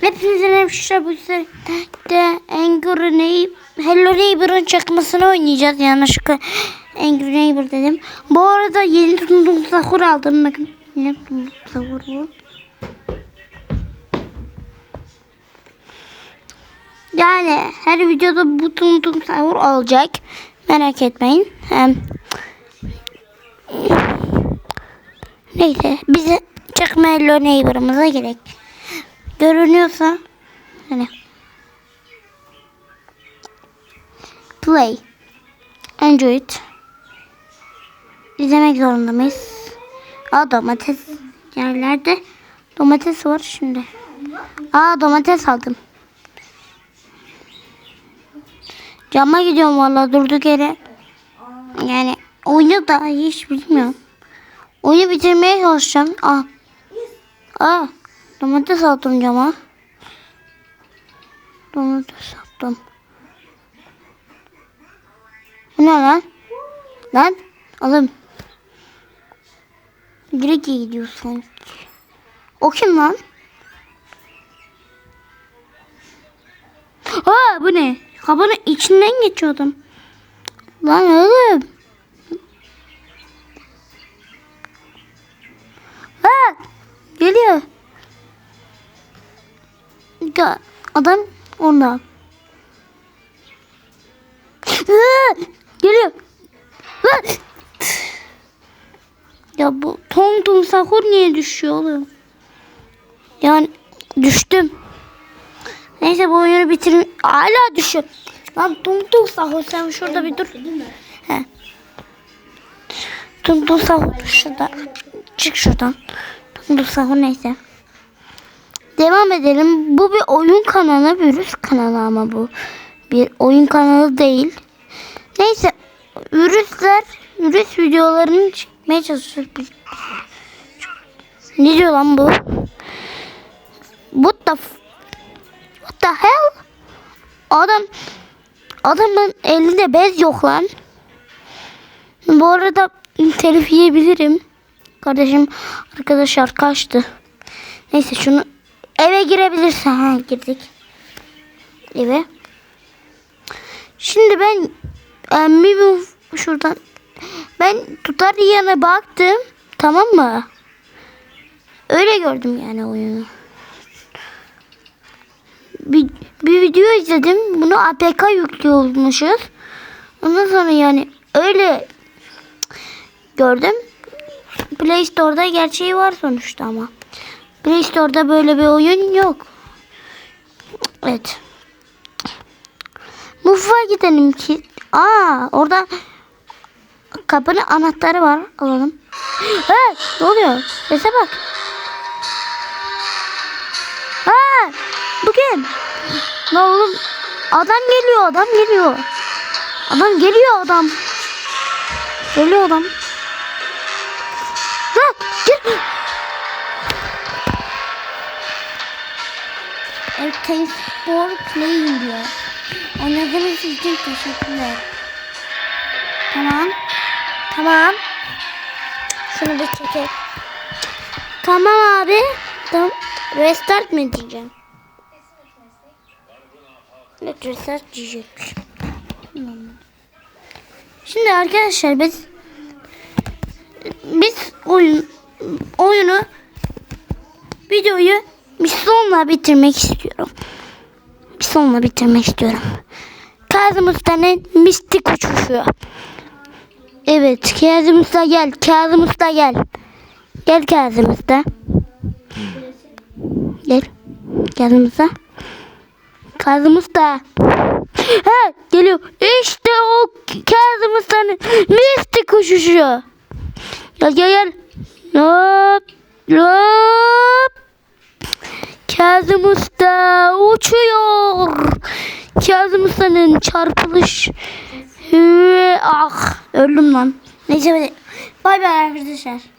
Hepinizin hemşire bu sefer de Angry Neighbor, Hello Neighbor'ın çakmasını oynayacağız. Yanlışlıkla Angry Neighbor dedim. Bu arada yeni tutundum sahur aldım. Bakın yeni tutundum sahur bu. Yani her videoda bu tutundum sahur olacak. Merak etmeyin. Hem Neyse bize çakma Hello Neighbor'ımıza gerek. Görünüyorsa hani play enjoy it izlemek zorunda mıyız? Aa domates yerlerde domates var şimdi. Aa domates aldım. Cama gidiyorum valla durduk yere. Yani oyunu da hiç bilmiyorum. Oyunu bitirmeye çalışacağım. Aa. Aa. Domates aldım cama. Domates attım. Bu ne lan? Lan alın. Direkt iyi gidiyor sanki. O kim lan? Aa bu ne? Kapının içinden geçiyordum. Lan oğlum. Ha! Geliyor. Ya, adam. Aa! Geliyor. Ya bu Tom Tom Sahur niye düşüyor oğlum? Yani düştüm. Neyse bu oyunu bitirin. Hala düşüyor. Lan Tom Tom Sahur sen şurada bir dur. He. Tom Tom Sahur şurada. Çık şuradan. Tom Tom Sahur neyse. Devam edelim. Bu bir oyun kanalı, virüs kanalı ama bu. Bir oyun kanalı değil. Neyse, virüsler, virüs videolarını çekmeye çalışıyoruz. Ne diyor lan bu? What the What the hell? Adam adamın elinde bez yok lan. Bu arada telif yiyebilirim. Kardeşim arkadaşlar kaçtı. Neyse şunu eve girebilirse ha girdik. Eve. Şimdi ben e, bu şuradan ben tutar yana baktım. Tamam mı? Öyle gördüm yani oyunu. Bir, bir video izledim. Bunu APK yüklüyormuşuz. Ondan sonra yani öyle gördüm. Play Store'da gerçeği var sonuçta ama. Play Store'da böyle bir oyun yok. Evet. Mutfağa gidelim ki. Aa orada kapının anahtarı var. Alalım. Ha, ne oluyor? Sese bak. Ha, bu kim? Ne oğlum? Adam geliyor, adam geliyor. Adam geliyor adam. Geliyor adam. Ha, gel. Thanks for playing diyor. Oynadığınız için teşekkürler. Tamam. Tamam. Şunu bir çekelim. Tamam abi. Tamam. Restart mı diyeceğim? Evet restart diyecekmiş. Şimdi arkadaşlar biz biz oyun oyunu videoyu bir sonla bitirmek istiyorum. Bir sonla bitirmek istiyorum. Kazım Usta'nın mistik uçuşu. Evet Kazım Usta gel. Kazım Usta gel. Gel Kazım Usta. Gel. Kazım Usta. Kazım Usta. Ha geliyor. İşte o Kazım Usta'nın mistik uçuşu. Gel gel gel. Hop. Hop. Kazım Usta uçuyor. Kazım Usta'nın çarpılış. Ah öldüm lan. Neyse bay bay arkadaşlar.